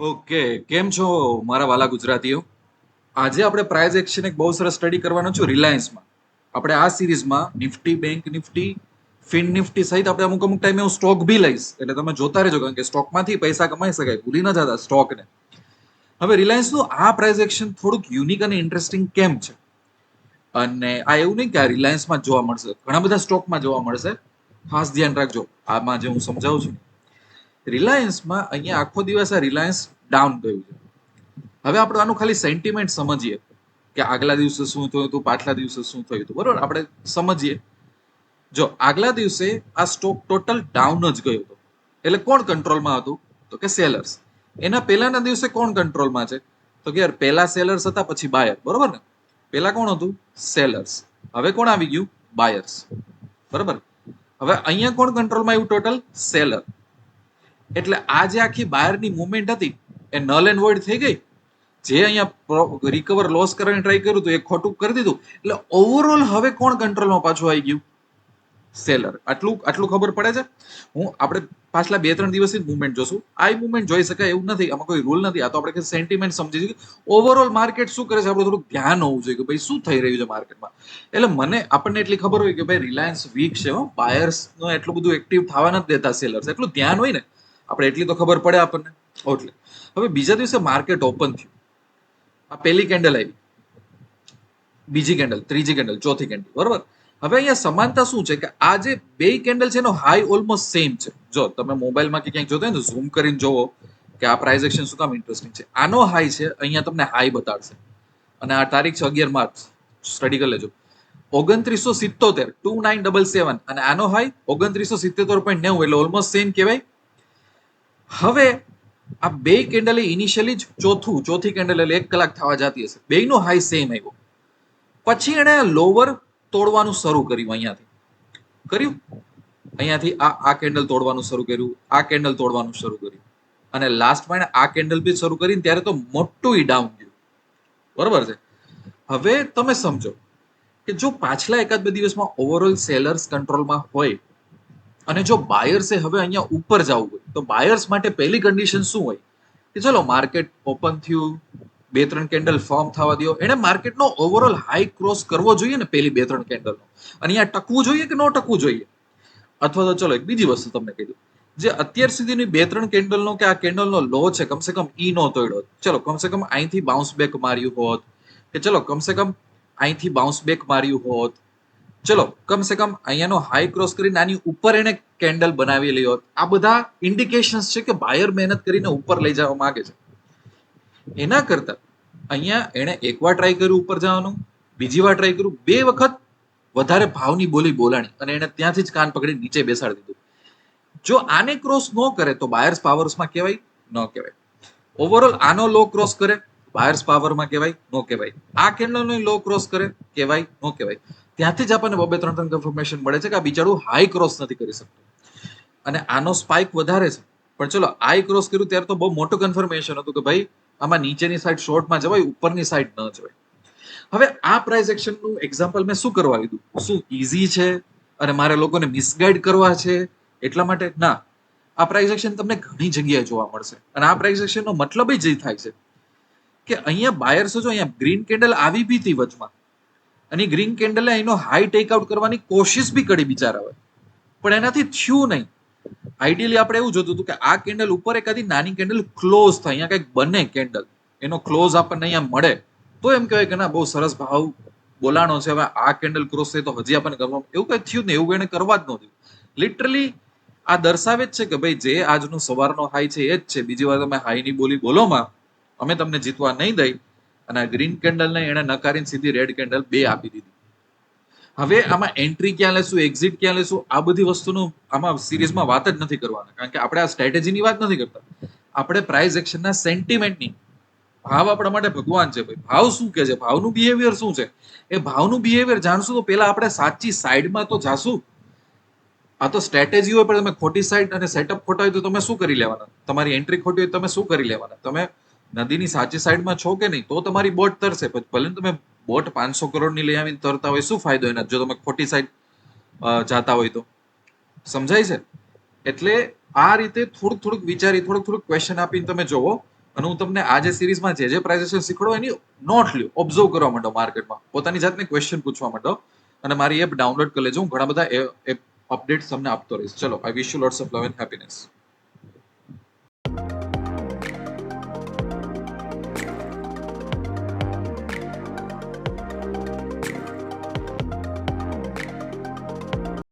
Okay, કેમ છો મારા વાલા ગુજરાતીઓ? આજે આપણે પ્રાઇઝ એક્શન એક બહુ સરસ સ્ટડી કરવાનો છું રિલાયન્સમાં આપણે આ સિરીઝમાં Nifty bank Nifty fin Nifty સહિત આપણે અમુક અમુક ટાઈમે હું સ્ટોક બી લઈશ. એટલે તમે જોતા રહેજો, કારણ કે સ્ટોકમાંથી પૈસા કમાઈ શકાય, ભૂલી ન જતા સ્ટોકને હવે રિલાયન્સનું આ પ્રાઇઝ એક્શન થોડુંક યુનિક અને ઇન્ટરેસ્ટિંગ કેમ છે? અને આ એવું નહીં કે આ રિલાયન્સમાં જોવા મળશે. ઘણા બધા સ્ટોકમાં જોવા મળશે. ખાસ ધ્યાન રાખજો. આમાં જે હું સમજાવું છું રિલાયન્સમાં અહીંયા આખો દિવસ આ રિલાયન્સ ડાઉન ગયું છે. હવે આપણે આનું ખાલી સેન્ટિમેન્ટ સમજીએ કે આગલા દિવસે શું થયું હતું પાછલા દિવસે શું થયું હતું. બરોબર? આપણે સમજીએ. જો આગલા દિવસે આ સ્ટોક ટોટલ ડાઉન જ ગયો હતો. એટલે કોણ કંટ્રોલમાં હતું? તો કે સેલર્સ એના પહેલાના દિવસે કોણ કંટ્રોલમાં છે? તો કે યાર પહેલા સેલર્સ હતા પછી બાયર બરોબર ને? પહેલા કોણ હતું? સેલર્સ હવે કોણ આવી ગયું? બાયર્સ બરોબર? હવે અહીંયા કોણ કંટ્રોલમાં આવ્યું? ટોટલ સેલર એટલે આ જે આખી બહારની મુવમેન્ટ હતી, એ નલ એન્ડ વોઇડ થઈ ગઈ. જે અહીંયા રિકવર લોસ કરવાની ટ્રાય કર્યું હતું, એ ખોટું કરી દીધું. એટલે ઓવરઓલ હવે કોણ કંટ્રોલમાં પાછું આવી ગયું? સેલર આટલું આટલું ખબર પડે છે? હું આપણે પાછલા બે, ત્રણ દિવસથી મુવમેન્ટ જોશું. આ મુવમેન્ટ જોઈ શકાય એવું નથી, આમાં કોઈ રૂલ નથી. આ તો આપણે સેન્ટિમેન્ટ સમજી છીએ ઓવરઓલ માર્કેટ શું કરે છે? આપણે થોડું ધ્યાન હોવું જોઈએ કે ભાઈ શું થઈ રહ્યું છે માર્કેટમાં એટલે મને, આપણને એટલી ખબર હોય કે ભાઈ રિલાયન્સ વીક છે બાયર્સનો એટલું બધું એક્ટિવ થવા નથી દેતા સેલર્સ એટલું ધ્યાન હોય ને આપણે એટલી તો ખબર પડે આપણને? એટલે. હવે બીજા દિવસે માર્કેટ ઓપન થયું. આ પહેલી કેન્ડલ આવી. બીજી કેન્ડલ ત્રીજી કેન્ડલ ચોથી કેન્ડલ બરોબર? હવે અહીંયા સમાનતા શું છે કે આ જે બે કેન્ડલ છે એનો હાઈ ઓલમોસ્ટ સેમ છે. જો તમે મોબાઈલમાં કે ક્યાંક જોતા હોય ને ઝૂમ કરીને જોવો કે આ પ્રાઇઝ એક્શન શું કામ ઇન્ટરેસ્ટિંગ છે. આનો હાઈ છે, અહીંયા તમને હાઈ બતાડશે. અને આ તારીખ છે અગિયાર માર્ચ. સ્ટડી કરી લેજો. ઓગણત્રીસો સિત્તોતેર, ટુ નાઇન ડબલ સેવન. અને આનો હાઈ ઓગણત્રીસો સિત્તોતેર પોઈન્ટ નેવું, એટલે ઓલમોસ્ટ સેમ કહેવાય. હવે આ બે કેન્ડલે ઇનિશિયલી જ ચોથું, ચોથી કેન્ડલ એટલે એક કલાક થવા જતી હશે. બેયનો હાઈ સેમ આવ્યો. પછી એણે લોવર તોડવાનું શરૂ કર્યું અહીંયાથી. કર્યું? અહીંયાથી આ આ કેન્ડલ તોડવાનું શરૂ કર્યું, આ કેન્ડલ તોડવાનું શરૂ કર્યું. અને લાસ્ટમાં એણે આ કેન્ડલ બી શરૂ કરીને ત્યારે તો મોટું ઈ ડાઉન ગયું. બરોબર છે? હવે તમે સમજો કે જો પાછલા એકાદ બે દિવસમાં ઓવરઓલ સેલર્સ કંટ્રોલમાં હોય અને જો બાયર્સે હવે અહીંયા ઉપર જવું હોય, તો બાયર્સ માટે પહેલી કન્ડિશન શું હોય? કે ચલો માર્કેટ ઓપન થયું, બે ત્રણ કેન્ડલ ફોર્મ થવા દો એને માર્કેટનો ઓવરઓલ હાઈ ક્રોસ કરવો જોઈએ ને પેલી બે ત્રણ કેન્ડલનો અને અહીંયા ટકવું જોઈએ કે ન ટકવું જોઈએ? અથવા તો ચલો, એક બીજી વસ્તુ તમને કહી દઉં. જે અત્યાર સુધીની બે ત્રણ કેન્ડલનો કે આ કેન્ડલનો લો છે, કમસે કમ ઈ નો તોડ્યો ચલો, કમસે કમ અહીંથી બાઉન્સ બેક માર્યું હોત. કે ચલો, કમસે કમ અહીંથી બાઉન્સ બેક માર્યું હોત. ચલો, કમ સે કમ અહીંયાનો હાઈ ક્રોસ કરીને આની ઉપર એને કેન્ડલ બનાવી હોત આ બધા ઇન્ડિકેશન્સ છે કે બાયર મહેનત કરીને ઉપર લઈ જવા માંગે છે. એના કરતા અહીંયા એણે એકવાર ટ્રાય કર્યું ઉપર જવાનું, બીજી વાર ટ્રાય કર્યું, બે વખત વધારે ભાવની બોલી બોલાણી અને એને ત્યાંથી જ કાન પકડી નીચે બેસાડી દીધું. જો આને ક્રોસ ન કરે તો બાયર્સ પાવર્સમાં કહેવાય ન કહેવાય. ઓવરઓલ આનો લો ક્રોસ કરે બાયર્સ પાવરમાં કહેવાય, નો કહેવાય. આ કેન્ડલનો લો ક્રોસ કરે, કહેવાય, નો કહેવાય. ત્યાંથી જ આપણને બબે ત્રણ ત્રણ કન્ફર્મેશન મળે છે કે આ બિચારું હાઈ ક્રોસ નથી કરી શકતું. અને આનો સ્પાઇક વધારે છે. પણ ચલો હાઈ ક્રોસ કર્યું ત્યારે તો બહુ મોટું કન્ફર્મેશન હતું કે ભાઈ, આમાં નીચેની સાઈડ શોર્ટમાં જવાય, ઉપરની સાઈડ ન જવાય. હવે આ પ્રાઇસ એક્શનનું એક્ઝામ્પલ મેં શું કરવા લીધું? શું ઇઝી છે? અને મારે લોકોને મિસગાઈડ કરવા છે? એટલા માટે? ના. આ પ્રાઇસ એક્શન તમને ઘણી જગ્યાએ જોવા મળશે. અને આ પ્રાઇસ એક્શનનો મતલબ જ થાય છે. કે અહીંયા બાયર્સ જો અહીંયા ગ્રીન કેન્ડલ આવી બી હતી વચમાં. અને ગ્રીન કેન્ડલે અહીંનો હાઈ ટેકઆઉટ કરવાની કોશિશ બી કરી બિચારાઓએ પણ એનાથી થયું નહીં. આઈડિયલી આપણે એવું જોતું હતું કે આ કેન્ડલ ઉપર એકાદી નાની કેન્ડલ ક્લોઝ થાય. અહીંયા કંઈક બને કેન્ડલ એનો ક્લોઝ આપણને અહીંયા મળે. તો એમ કહેવાય કે ના, બહુ સરસ ભાવ બોલાણો છે. હવે આ કેન્ડલ ક્રોસ થઈ તો હજી આપણને કરવા એવું કંઈ થયું નહીં. એવું એને કરવા જ નહોતું લિટરલી આ દર્શાવે જ છે કે ભાઈ, જે આજનો સવારનો હાઈ છે એ જ છે. બીજી વાર તમે હાઈની બોલી બોલોમાં અમે તમને જીતવા નહીં દઈ અને ગ્રીન કેન્ડલને એણે નકારીને સીધી રેડ કેન્ડલ બે આપી દીધી. હવે આમાં એન્ટ્રી ક્યાં લેશું એક્ઝિટ ક્યાં લેશું, આ બધી વસ્તુનું આમાં સિરીઝમાં વાત જ નથી કરવાના. કારણ કે આપણે આ સ્ટ્રેટેજીની વાત નથી કરતા. આપણે પ્રાઇઝ એક્શનના સેન્ટિમેન્ટની ભાવ આપણા માટે ભગવાન છે ભાઈ. ભાવ શું કે છે? ભાવનું બિહેવિયર શું છે? એ ભાવનું બિહેવિયર જાણશું તો પેલા આપણે સાચી સાઈડમાં તો જાશું. આ તો સ્ટ્રેટેજી હોય, પણ તમે ખોટી સાઈડ અને સેટઅપ ખોટા હોય તો તમે શું કરી લેવાના? તમારી એન્ટ્રી ખોટી હોય તમે શું કરી લેવાના? તમે નદીની સાચી સાઈડમાં છો કે નહીં, તો તમારી બોટ તરશે પછી ભલે તમે બોટ પાંચસો કરોડની લઈ આવીને તરતા હોય, શું ફાયદો એના? જો તમે ખોટી સાઈડ જાતા હોય તો. સમજાય છે? એટલે આ રીતે થોડુંક થોડુંક વિચારી, થોડુંક થોડુંક ક્વેશ્ચન આપીને તમે જોવો. અને હું તમને આ જે સિરીઝમાં જે જે પ્રાઇઝેસ શીખડો એની નોટ લ્યો. ઓબ્ઝર્વ કરવા માંડો માર્કેટમાં પોતાની જાતને ક્વેશ્ચન પૂછવા માંડો. અને મારી એપ ડાઉનલોડ કરી લેજો. હું ઘણા બધા એપ અપડેટ્સ તમને આપતો રહીશ. ચલો I wish you lots of love and happiness